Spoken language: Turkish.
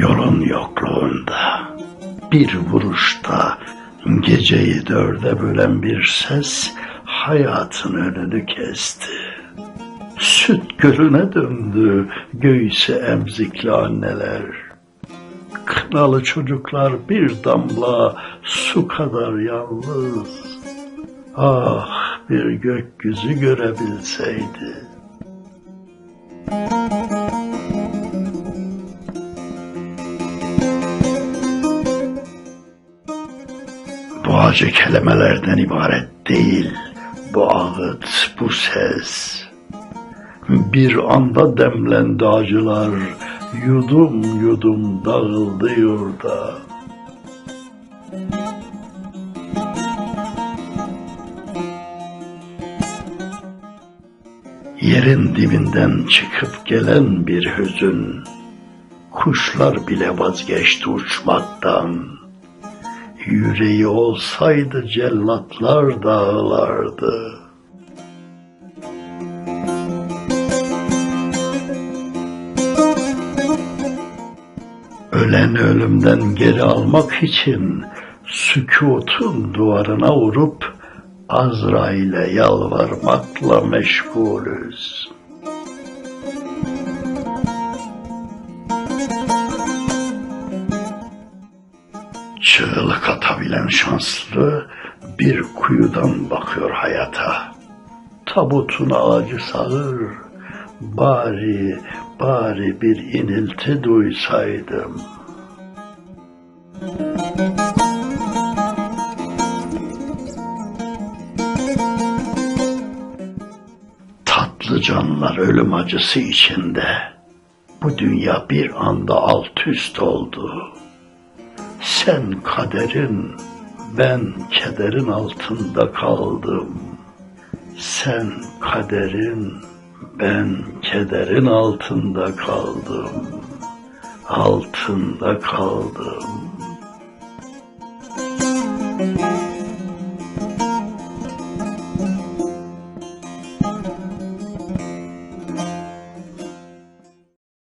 Yolun yokluğunda bir vuruşta geceyi dörde bölen bir ses hayatın önünü kesti. Süt gölüne döndü göğüse emzikli anneler. Kınalı çocuklar bir damla su kadar yalnız. Ah bir gökyüzü görebilseydi. Bu acı kelimelerden ibaret değil. Bu ağıt, bu ses. Bir anda demlendi acılar, yudum yudum dağıldı yurda. Yerin dibinden çıkıp gelen bir hüzün, kuşlar bile vazgeçti uçmaktan. Yüreği olsaydı cellatlar dağlardı. Ölen ölümden geri almak için sükutun duvarına vurup Azrail'e yalvarmakla meşgulüz. Çığlık atabilen şanslı bir kuyudan bakıyor hayata. Tabutun ağacı sağır, bari bari bir inilti duysaydım. Tatlı canlar ölüm acısı içinde. Bu dünya bir anda alt üst oldu. Sen kaderin, ben kederin altında kaldım. Sen kaderin, ben kederin altında kaldım. Altında kaldım.